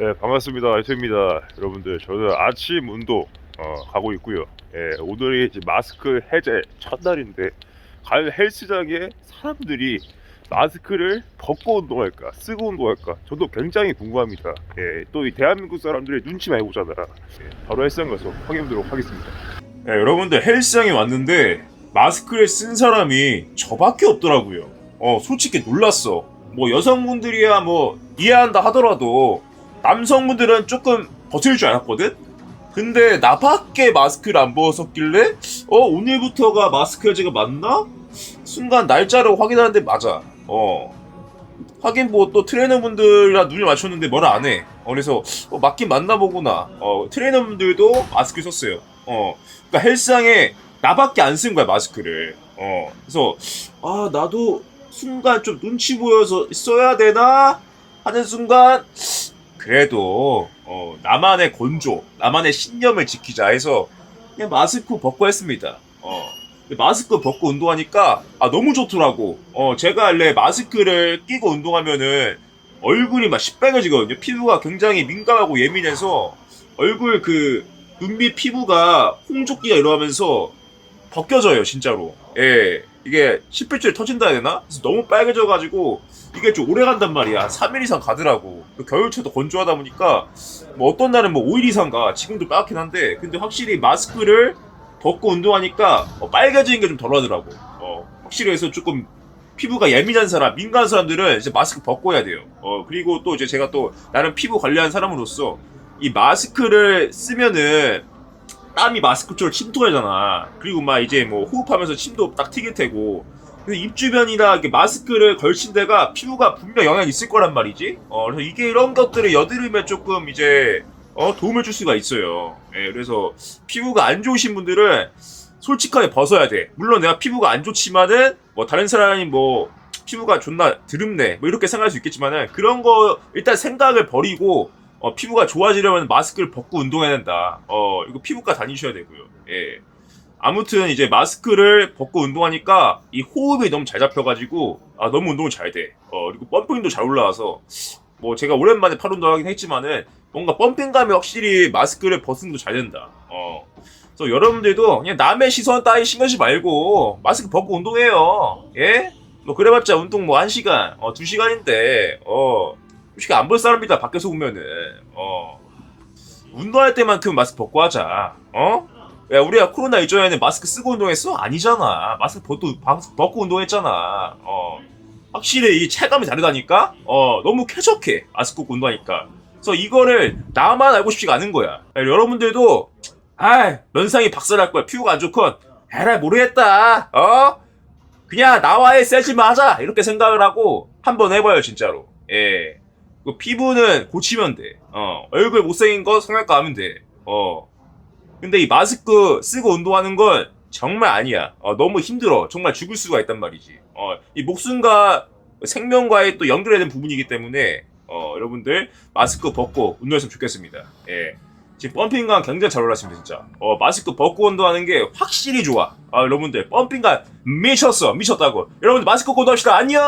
네, 반갑습니다. 알토입니다. 여러분들, 저는 아침 운동 어, 가고 있고요. 예, 오늘이 이제 마스크 해제 첫날인데 과연 헬스장에 사람들이 마스크를 벗고 운동할까, 쓰고 운동할까? 저도 굉장히 궁금합니다. 예, 또 이 대한민국 사람들의 눈치 많이 보잖아. 예, 바로 헬스장 가서 확인해 보도록 하겠습니다. 네, 여러분들 헬스장에 왔는데 마스크를 쓴 사람이 저밖에 없더라고요. 어, 솔직히 놀랐어. 뭐 여성분들이야 뭐 이해한다 하더라도 남성분들은 조금 버틸 줄 알았거든? 근데 나밖에 마스크를 안 벗었길래 어 오늘부터가 마스크 해제가 맞나? 순간 날짜를 확인하는데 맞아. 어. 하긴 뭐 또 트레이너분들이랑 눈을 맞췄는데 뭐라 안 해. 어, 그래서 어, 맞긴 맞나 보구나. 어, 트레이너분들도 마스크 썼어요. 어. 그러니까 헬스장에 나밖에 안 쓴 거야 마스크를. 어. 그래서 아 나도 순간 좀 눈치 보여서 써야 되나 하는 순간 그래도 어, 나만의 건조, 나만의 신념을 지키자 해서 그냥 마스크 벗고 했습니다. 어. 마스크 벗고 운동하니까 아 너무 좋더라고. 어 제가 원래 마스크를 끼고 운동하면은 얼굴이 막 시뻘개지거든요. 피부가 굉장히 민감하고 예민해서 얼굴 그 눈밑 피부가 홍조끼가 일어나면서 벗겨져요 진짜로. 예 이게 십일줄 터진다 해야 되나? 그래서 너무 빨개져가지고 이게 좀 오래 간단 말이야. 3일 이상 가더라고. 또 겨울철도 건조하다 보니까 뭐 어떤 날은 뭐 5일 이상 가. 지금도 빨갛긴 한데 근데 확실히 마스크를 벗고 운동하니까 어, 빨개지는 게 좀 덜하더라고. 어, 확실히 해서 조금 피부가 예민한 사람, 민감한 사람들은 이제 마스크 벗고 해야 돼요. 어, 그리고 또 이제 제가 또 나름 피부 관리하는 사람으로서 이 마스크를 쓰면은 땀이 마스크 쪽으로 침투하잖아. 그리고 막 이제 뭐 호흡하면서 침도 딱 테고. 근데 입 주변이나 마스크를 걸친 데가 피부가 분명 영향이 있을 거란 말이지. 어, 그래서 이게 이런 것들을 여드름에 조금 이제 어, 도움을 줄 수가 있어요. 예, 그래서 피부가 안 좋으신 분들은 솔직하게 벗어야 돼. 물론 내가 피부가 안 좋지만은 뭐 다른 사람이 뭐 피부가 존나 드럽네 뭐 이렇게 생각할 수 있겠지만은 그런 거 일단 생각을 버리고 어, 피부가 좋아지려면 마스크를 벗고 운동해야 된다. 어, 이거 피부과 다니셔야 되고요. 예. 아무튼 이제 마스크를 벗고 운동하니까 이 호흡이 너무 잘 잡혀가지고 아 너무 운동을 잘 돼. 어 그리고 펌핑도 잘 올라와서 뭐 제가 오랜만에 팔 운동하긴 했지만은 뭔가 펌핑감이 확실히 마스크를 벗음도 잘 된다. 어. 그래서 여러분들도 그냥 남의 시선 따위 신경 쓰지 말고 마스크 벗고 운동해요. 예? 뭐 그래봤자 운동 뭐 1시간, 어 2시간인데 어 솔직히 안 볼 사람이다 밖에서 보면은 어 운동할 때만큼 마스크 벗고 하자. 어? 야 우리가 코로나 이전에는 마스크 쓰고 운동했어? 아니잖아. 마스크 벗고, 벗고 운동했잖아. 어. 확실히 이 체감이 다르다니까? 어, 너무 쾌적해. 마스크 벗고 운동하니까. 그래서 이거를 나만 알고 싶지가 않은 거야. 야, 여러분들도, 아 면상이 박살날 거야. 피부가 안 좋건, 에라, 모르겠다. 어? 그냥 나와의 세지만 하자. 이렇게 생각을 하고 한번 해봐요, 진짜로. 예. 그 피부는 고치면 돼. 어. 얼굴 못생긴 거 성형외과 하면 돼. 어. 근데 이 마스크 쓰고 운동하는 건 정말 아니야. 어, 너무 힘들어. 정말 죽을 수가 있단 말이지. 어, 이 목숨과 생명과의 또 되는 부분이기 때문에 어, 여러분들 마스크 벗고 운동했으면 좋겠습니다. 예. 지금 펌핑감 굉장히 잘 올랐습니다, 진짜. 어, 마스크 벗고 운동하는 게 확실히 좋아. 아, 여러분들 펌핑감 미쳤어, 미쳤다고. 여러분들 마스크 벗고 운동합시다. 안녕.